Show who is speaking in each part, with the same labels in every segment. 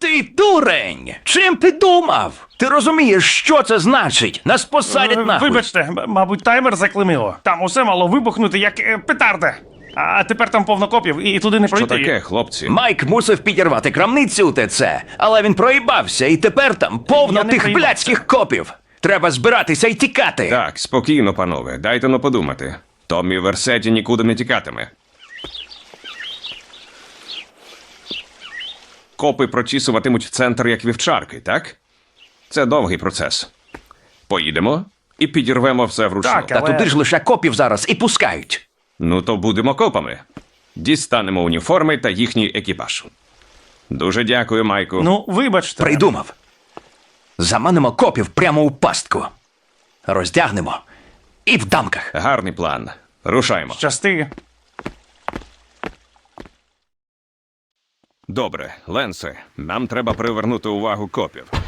Speaker 1: Ти дурень! Чим ти думав? Ти розумієш, що це значить? Нас посадять
Speaker 2: Е,
Speaker 1: нахуй.
Speaker 2: Вибачте, м- мабуть, таймер заклемило. Там усе мало вибухнути, як е, петарда. А тепер там повно копів, і туди не
Speaker 3: Що
Speaker 2: пройти.
Speaker 3: таке, хлопці?
Speaker 1: Майк мусив підірвати крамницю у ТЦ, але він проїбався, і тепер там повно
Speaker 2: Я не
Speaker 1: тих
Speaker 2: проїбався.
Speaker 1: блядських копів. Треба збиратися і тікати.
Speaker 3: Так, спокійно, панове, дайте но подумати. Томмі Версеті нікуди не тікатиме. Копи прочісуватимуть центр як вівчарки, так? Це довгий процес. Поїдемо і підірвемо все вручну.
Speaker 2: Так,
Speaker 1: Та
Speaker 2: але-
Speaker 1: туди ж лише копів зараз і пускають.
Speaker 3: Ну то будемо копами. Дістанемо уніформи та їхній екіпаж. Дуже дякую, Майку.
Speaker 2: Ну, вибачте.
Speaker 1: Придумав. Заманимо копів прямо у пастку. Роздягнемо. І в дамках.
Speaker 3: Гарний план. Рушаємо.
Speaker 2: Щасти.
Speaker 3: Добре, Ленсе, нам треба привернути увагу копів.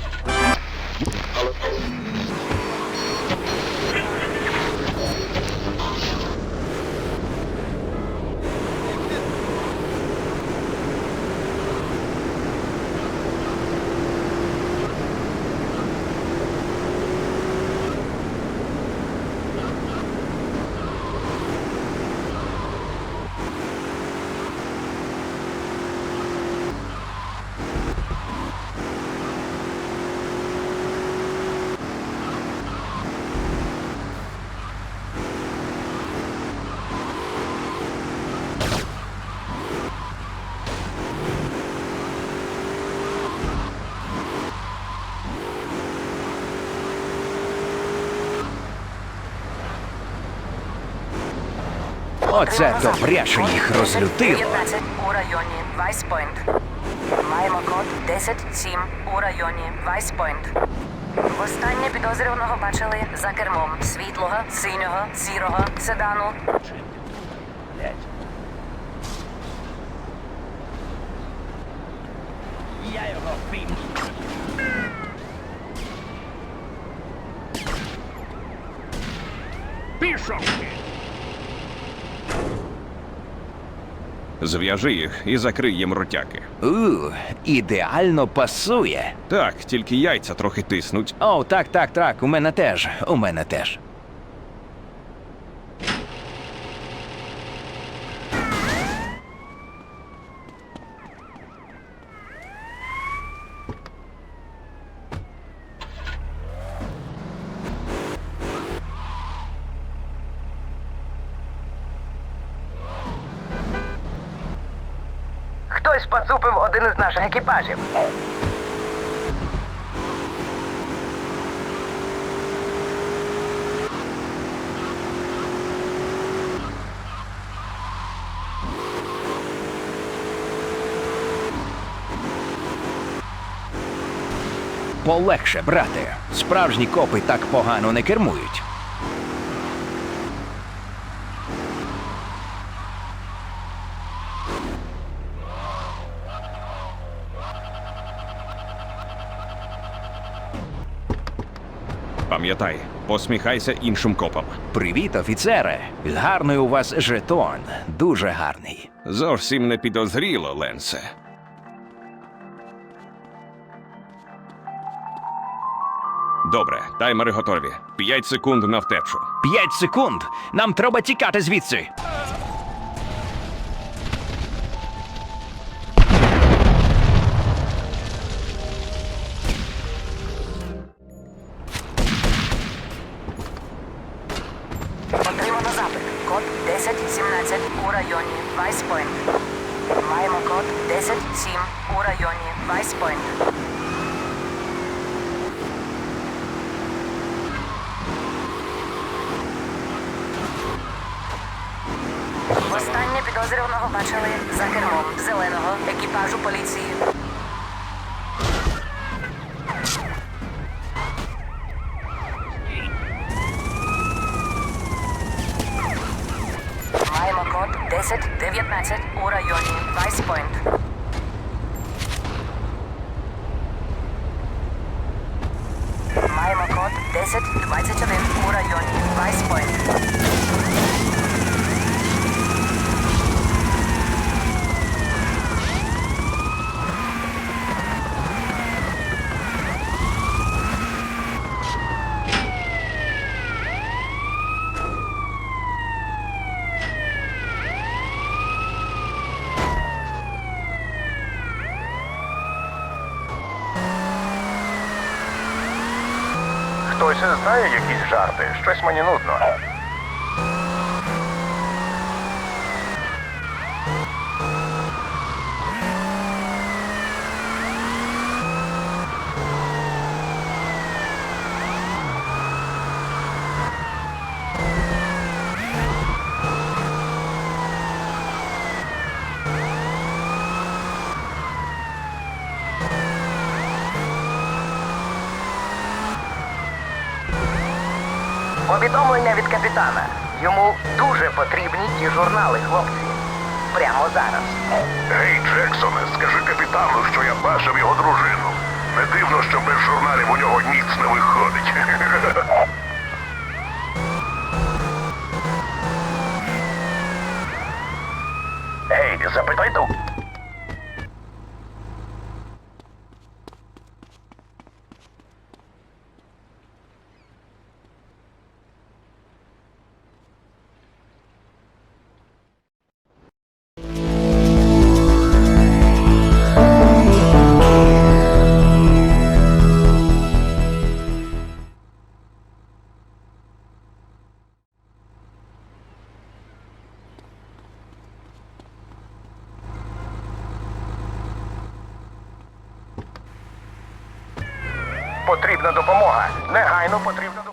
Speaker 1: Оце добряше їх розлютило.
Speaker 4: 19 у районі Вайспойнт. Маємо код 10-7 у районі Вайспойнт. Востаннє підозрюваного бачили за кермом світлого, синього, сірого седану.
Speaker 3: Зв'яжи їх і закрий їм ротяки.
Speaker 1: У, ідеально пасує.
Speaker 3: Так, тільки яйця трохи тиснуть.
Speaker 1: О, так, так, так. У мене теж. У мене теж.
Speaker 4: Хтось поцупив один із наших екіпажів.
Speaker 1: Полегше, брате. Справжні копи так погано не кермують.
Speaker 3: Пам'ятай, посміхайся іншим копам.
Speaker 1: Привіт, офіцере. Гарний у вас жетон. Дуже гарний.
Speaker 3: Зовсім не підозріло, Ленсе. Добре, таймери готові. П'ять секунд на втечу.
Speaker 1: П'ять секунд. Нам треба тікати звідси.
Speaker 4: Код 1017 у районі Вайспойнт. Маємо код 107 у районі Вайспойнт. Востаннє підозрюваного бачили за кермом зеленого екіпажу поліції. Маємо код 1019 у районі Вайспойнт. Маємо код 1021 у районі Вайспойнт.
Speaker 5: Хтось знає якісь жарти? Щось мені нудно.
Speaker 6: Повідомлення від капітана. Йому дуже потрібні ті журнали, хлопці. Прямо зараз.
Speaker 5: Гей, Джексоне, скажи капітану, що я бачив його дружину. Не дивно, що без журналів у нього ніц не виходить. Гей, запитай тут. Потрібна допомога. Негайно потрібна допомога.